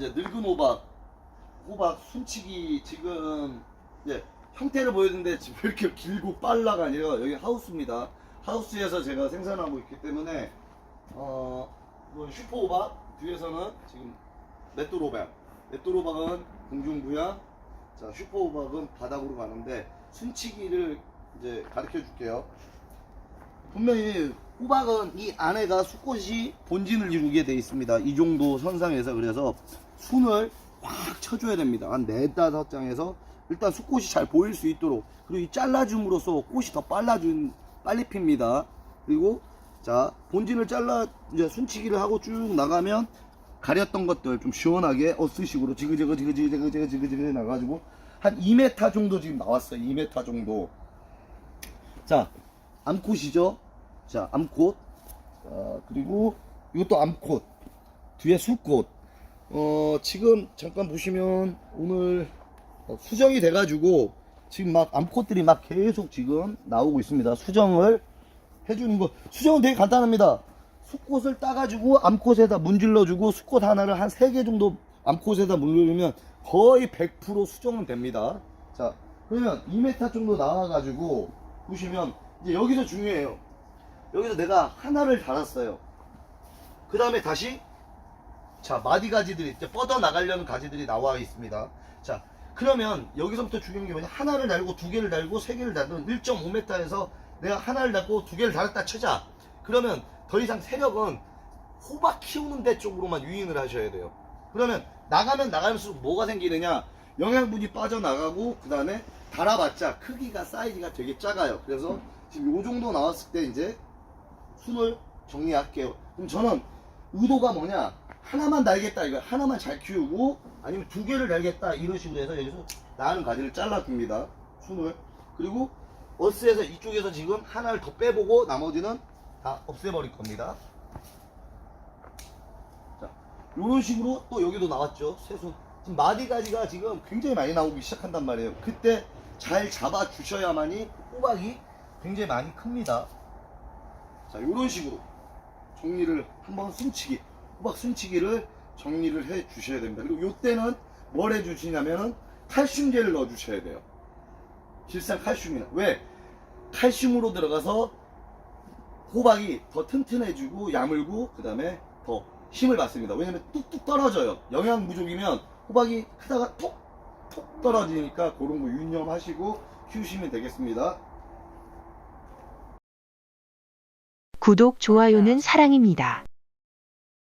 어 이제 늙은 호박, 호박 순치기 지금 이제 형태를 보여드는데 지금 왜 이렇게 길고 빨라가 아니라 여기 하우스입니다. 하우스에서 제가 생산하고 있기 때문에 어 슈퍼 호박 뒤에서는 지금 맷돌 호박, 맷돌 호박은 공중 부양, 자 슈퍼 호박은 바닥으로 가는데 순치기를 이제 가르쳐 줄게요. 분명히 호박은 이 안에가 수꽃이 본진을 이루게 돼 있습니다. 이 정도 선상에서 그래서 순을 확 쳐줘야 됩니다. 한 네다섯 장에서 일단 수꽃이 잘 보일 수 있도록 그리고 이 잘라줌으로써 꽃이 더 빨라준 빨리 핍니다. 그리고 자 본진을 잘라 이제 순치기를 하고 쭉 나가면 가렸던 것들 좀 시원하게 어스식으로 지그재그 지그재그 지그재그 지그재그 나가지고 한 2m 정도 지금 나왔어요. 2m 정도. 자 암컷이죠. 자, 암꽃. 자, 그리고 이것도 암꽃. 뒤에 수꽃. 어, 지금 잠깐 보시면 오늘 어, 수정이 돼가지고 지금 막 암꽃들이 막 계속 지금 나오고 있습니다. 수정을 해주는 거. 수정은 되게 간단합니다. 수꽃을 따가지고 암꽃에다 문질러주고 수꽃 하나를 한세개 정도 암꽃에다 문지르면 거의 100% 수정은 됩니다. 자, 그러면 2m 정도 나와가지고 보시면 이제 여기서 중요해요. 여기서 내가 하나를 달았어요. 그 다음에 다시 자 마디 가지들이 이제 뻗어 나가려는 가지들이 나와 있습니다. 자 그러면 여기서부터 중요한 게 뭐냐 하나를 달고 두 개를 달고 세 개를 달면 1.5m에서 내가 하나를 달고 두 개를 달았다 치자. 그러면 더 이상 세력은 호박 키우는 데 쪽으로만 유인을 하셔야 돼요. 그러면 나가면 나가면서 뭐가 생기느냐 영양분이 빠져나가고 그 다음에 달아봤자 크기가 사이즈가 되게 작아요. 그래서 지금 요 정도 나왔을 때 이제 순을 정리할게요. 그럼 저는 의도가 뭐냐? 하나만 달겠다 이거 하나만 잘 키우고 아니면 두 개를 달겠다 이런 식으로 해서 여기서 나는 가지를 잘라줍니다. 순을 그리고 어스에서 이쪽에서 지금 하나를 더 빼보고 나머지는 다 없애버릴 겁니다. 자, 이런 식으로 또 여기도 나왔죠. 새순. 지금 마디가지가 지금 굉장히 많이 나오기 시작한단 말이에요. 그때 잘 잡아 주셔야만이 호박이 굉장히 많이 큽니다. 자, 이런 식으로 정리를 한번 숨치기, 호박 숨치기를 정리를 해 주셔야 됩니다. 그리고 이때는 뭘 해 주시냐면은 칼슘제를 넣어 주셔야 돼요. 질산 칼슘이나 왜 칼슘으로 들어가서 호박이 더 튼튼해지고 야물고 그 다음에 더 힘을 받습니다. 왜냐면 뚝뚝 떨어져요. 영양 부족이면 호박이 크다가 톡 톡 떨어지니까 그런 거 유념하시고 키우시면 되겠습니다. 구독, 좋아요는 사랑입니다.